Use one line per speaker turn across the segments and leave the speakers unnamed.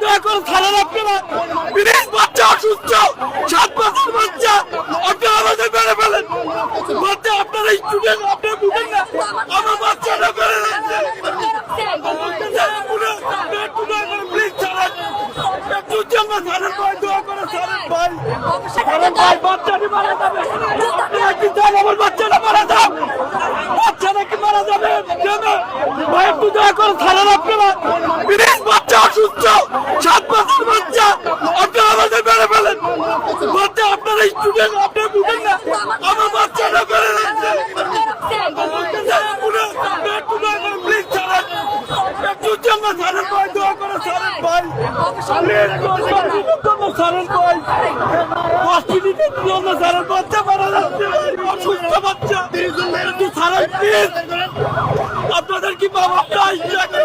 করে ছাড়েন আপনারা বিদেশ বাচ্চা, অসুস্থ, সাত বছর বাচ্চা আপনারা আমাদের মেরে ফেলেন। বাচ্চা, আপনারা স্টুডেন্ট আপনারা বুঝেন না। আমার বাচ্চাটা মেরে ফেলছে। একটু দয়া মারা যাবে কেন ভাই একটু দয়া করে ছাড়েন আপনারা বিদেশ বাচ্চা অসুস্থ, সাত বছর বাচ্চা, আপনারা আমাদের মেরে স্টুডেন্ট আপনারা বুঝেন না। বাচ্চাটা মেরে করে প্লিজ ছাড়েন একটু জন্য ছাড়েন ভাই দয়া করে ছাড়েন যাচ্ছে। অসুস্থ বাচ্চা। ছাড়েন প্লিজ আপনাদের কি বাবা নাই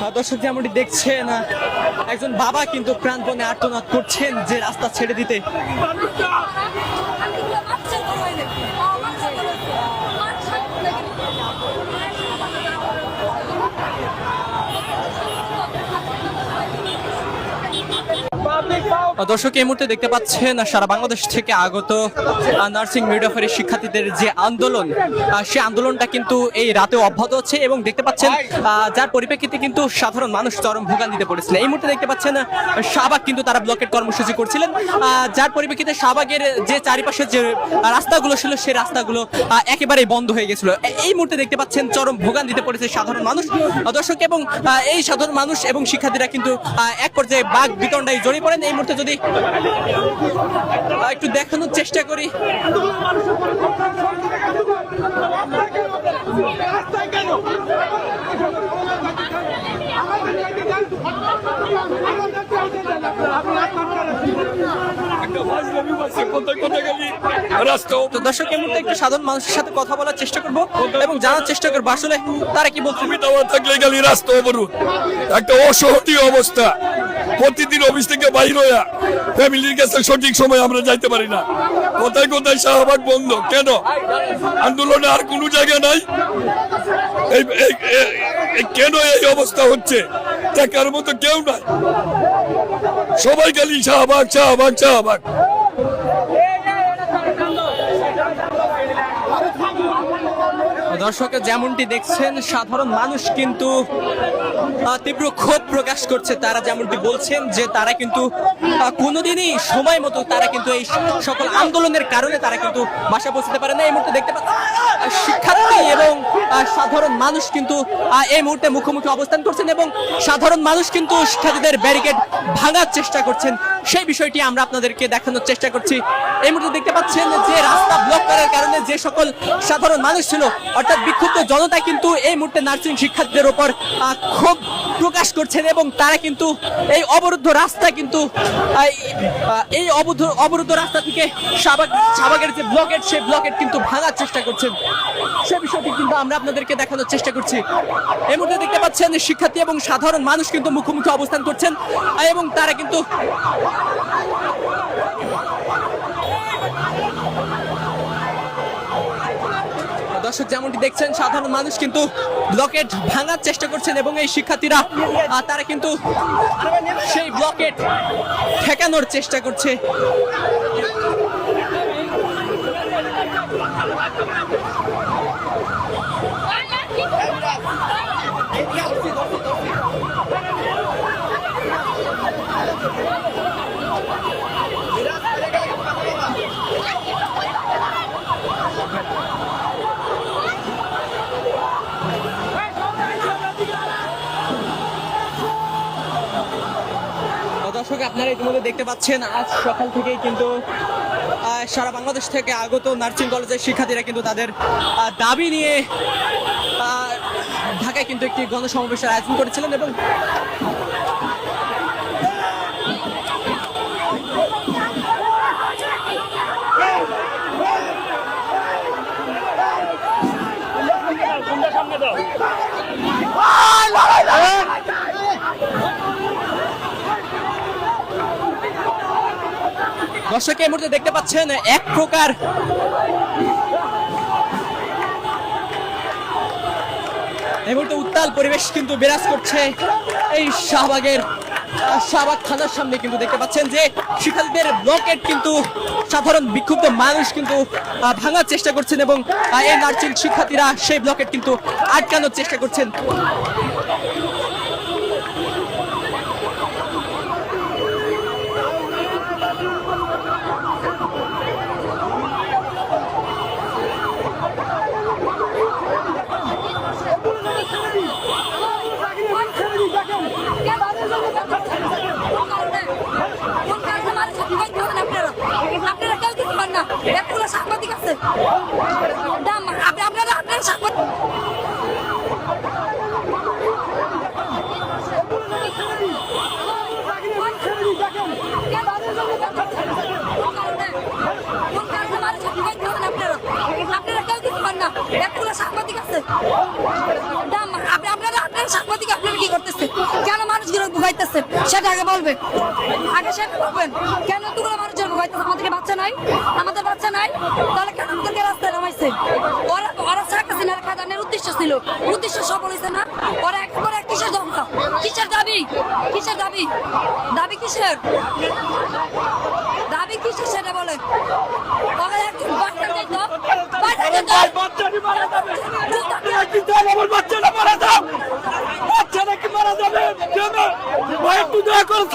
না
দর্শক যেমনটি দেখছেন আহ, একজন বাবা কিন্তু প্রাণপণে আর্তনাদ করছেন যে রাস্তা ছেড়ে দিতে। দর্শক, এই মুহূর্তে দেখতে পাচ্ছেন সারা বাংলাদেশ থেকে আগত নার্সিং মিডওয়াইফারি শিক্ষার্থীদের যে আন্দোলন সেই আন্দোলনটা কিন্তু এই রাতে অব্যাহত হচ্ছে এবং দেখতে পাচ্ছেন যার পরিপ্রেক্ষিতে কিন্তু সাধারণ মানুষ চরম ভোগান্তিতে পড়েছিলেন। এই মুহূর্তে দেখতে পাচ্ছেন শাহবাগ কিন্তু তারা ব্লকেট কর্মসূচি করছিলেন। যার পরিপ্রেক্ষিতে শাহবাগের যে চারিপাশে যে রাস্তাগুলো ছিল সেই রাস্তাগুলো একেবারেই বন্ধ হয়ে গেছিল। এই মুহূর্তে দেখতে পাচ্ছেন চরম ভোগান্তিতে পড়েছে সাধারণ মানুষ। দর্শক, এবং এই সাধারণ মানুষ এবং শিক্ষার্থীরা কিন্তু এক পর্যায়ে বাঘ বিতণ্ডায় জড়িয়ে পড়েন। এই মুহূর্তে যদি একটু দেখানোর চেষ্টা করি। একটু সাধারণ মানুষের সাথে কথা বলার চেষ্টা করব এবং জানার চেষ্টা তারা কি বলছে?
গেলি একটা অসহনীয় অবস্থা। প্রতিদিন অফিস থেকে বাইর হইয়া ফ্যামিলির কাছে সঠিক সময় আমরা যাইতে পারি না। কোথায় কোথায় শাহবাগ বন্ধ। কেন? আন্দোলনে আর কোনো জায়গা নাই? কেন এই অবস্থা হচ্ছে? দেখার মতো কেউ নাই। সবাই খালি শাহবাগ শাহবাগ শাহবাগ।
দর্শক যেমনটি দেখছেন, সাধারণ মানুষ কিন্তু তীব্র ক্ষোভ প্রকাশ করছে। তারা যেমনটি বলছেন যে তারা কিন্তু কোনোদিনই সময় মতো তারা কিন্তু এই সকল আন্দোলনের কারণে তারা কিন্তু বাসা পৌঁছতে পারে না। এই মুহূর্তে দেখতে পাচ্ছেন শিক্ষার্থী এবং সাধারণ মানুষ কিন্তু এই মুহূর্তে মুখোমুখি অবস্থান করছেন এবং সাধারণ মানুষ কিন্তু শিক্ষার্থীদের ব্যারিকেড ভাঙার চেষ্টা করছেন। সেই বিষয়টি আমরা আপনাদেরকে দেখানোর চেষ্টা করছি। এই মুহূর্তে দেখতে পাচ্ছেন যে রাস্তা ব্লক করার কারণে যে সকল সাধারণ মানুষ ছিল অর্থাৎ বিক্ষুব্ধ জনতা কিন্তু এই মুহূর্তে নার্সিং শিক্ষার্থীদের আহ, ক্ষোভ প্রকাশ করছেন এবং তারা কিন্তু এই অবরুদ্ধ রাস্তা কিন্তু এই- অবরুদ্ধ অবরুদ্ধ রাস্তা থেকে শাহবাগ শাহবাগের যে ব্লকেট সেই ব্লকেট কিন্তু ভাঙার চেষ্টা করছেন। সে বিষয়টি কিন্তু আমরা আপনাদেরকে দেখানোর চেষ্টা করছি। এই মুহূর্তে দেখতে পাচ্ছেন শিক্ষার্থী এবং সাধারণ মানুষ কিন্তু মুখোমুখি অবস্থান করছেন এবং তারা কিন্তু দর্শক যেমনটি দেখছেন, সাধারণ মানুষ কিন্তু ব্লকেট ভাঙার চেষ্টা করছেন এবং এই শিক্ষার্থীরা তারা কিন্তু সেই ব্লকেট ঠেকানোর চেষ্টা করছে। দর্শক, আপনারা ইতিমধ্যে দেখতে পাচ্ছেন, আজ সকাল থেকেই কিন্তু সারা বাংলাদেশ থেকে আগত নার্সিং কলেজের শিক্ষার্থীরা কিন্তু তাদের দাবি নিয়ে ঢাকায় কিন্তু একটি গণসমাবেশের আয়োজন করেছিলেন এবং দর্শক এই মুহূর্তে দেখতে পাচ্ছেন এক প্রকার এই মুহূর্তে উত্তাল পরিবেশ কিন্তু বিরাজ করছে এই শাহবাগের শাহবাগ থানার সামনে কিন্তু দেখতে পাচ্ছেন যে শিক্ষার্থীদের ব্লকেট কিন্তু সাধারণ বিক্ষুব্ধ মানুষ কিন্তু ভাঙার চেষ্টা করছেন এবং এই নার্সিং শিক্ষার্থীরা সেই ব্লকেট কিন্তু আটকানোর চেষ্টা করছেন
আপনারা কেউ কিছু পান না এতগুলো সাংবাদিক আছে। দাম, আপনি- আপনারা আপনারা এতগুলো সাংবাদিক আছে। দাম, আপনি, আপনারা আপনারা সাংবাদিক, আপনারা কি করতেছে কেন মানুষগুলো ভুগাইতেছে? সেটা আগে বলবেন। আগে সেটা বলবেন। কেন এতগুলো মানুষের ভুগাইতেছে? বাচ্চা নাই? আমাদের বাচ্চা নাই? নামাইছে ওরা ওরা শেখ হাসিনার খাদানের উদ্দেশ্য ছিল। উদ্দেশ্য সফল হয়েছে না। ওরা একবারে কিসের দরকার কিসের দাবি? কিসের দাবি? দাবি কিসের? দাবি কিসের সেটা বলেন। ওরা বাচ্চা বাচ্চা
কি মারা যাবে? করে